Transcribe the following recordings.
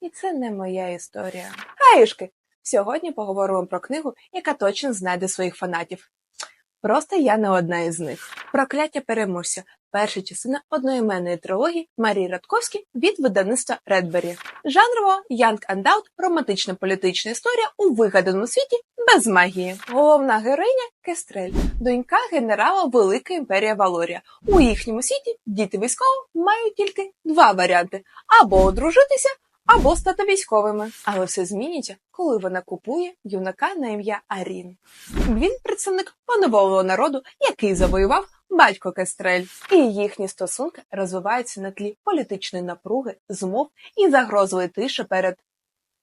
І це не моя історія. Гаюшки! Сьогодні поговоримо про книгу, яка точно знайде своїх фанатів. Просто я не одна із них. Прокляття переможця. Перша частина одноіменної трилогії Марії Радковській від видавництва Редбері. Жанрово and Out – романтична політична історія у вигаданому світі без магії. Головна героїня Кестрель, донька генерала Велика імперія Валорія. У їхньому світі діти військових мають тільки два варіанти: або одружитися, або стати військовими. Але все зміниться, коли вона купує юнака на ім'я Арін. Він представник поневоленого народу, який завоював батько Кестрель. І їхні стосунки розвиваються на тлі політичної напруги, змов і загрозливої тиші перед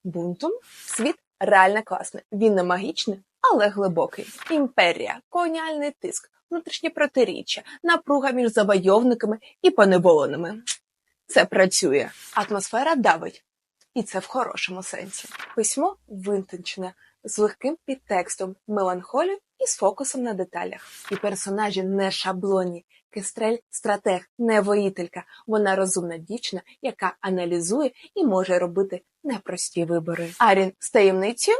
бунтом. Світ реально класний. Він не магічний, але глибокий. Імперія, колоніальний тиск, внутрішнє протиріччя, напруга між завойовниками і поневоленими. Це працює. Атмосфера давить. І це в хорошому сенсі. Письмо винтончене, з легким підтекстом, меланхолію і з фокусом на деталях. І персонажі не шаблонні. Кестрель стратег, не воїтелька. Вона розумна дівчина, яка аналізує і може робити непрості вибори. Арін з таємницею,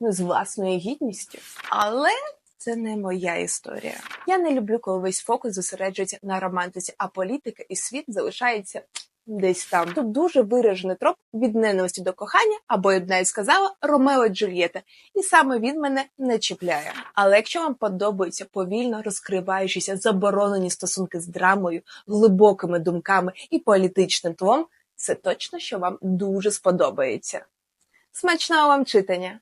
ну, з власною гідністю. Але це не моя історія. Я не люблю, коли весь фокус зосереджується на романтиці, а політика і світ залишається десь там. Тут дуже виражений троп від ненависті до кохання, або б навіть сказала Ромео Джульєта, і саме він мене не чіпляє. Але якщо вам подобаються повільно розкриваючіся заборонені стосунки з драмою, глибокими думками і політичним тлом, це точно що вам дуже сподобається. Смачного вам читання!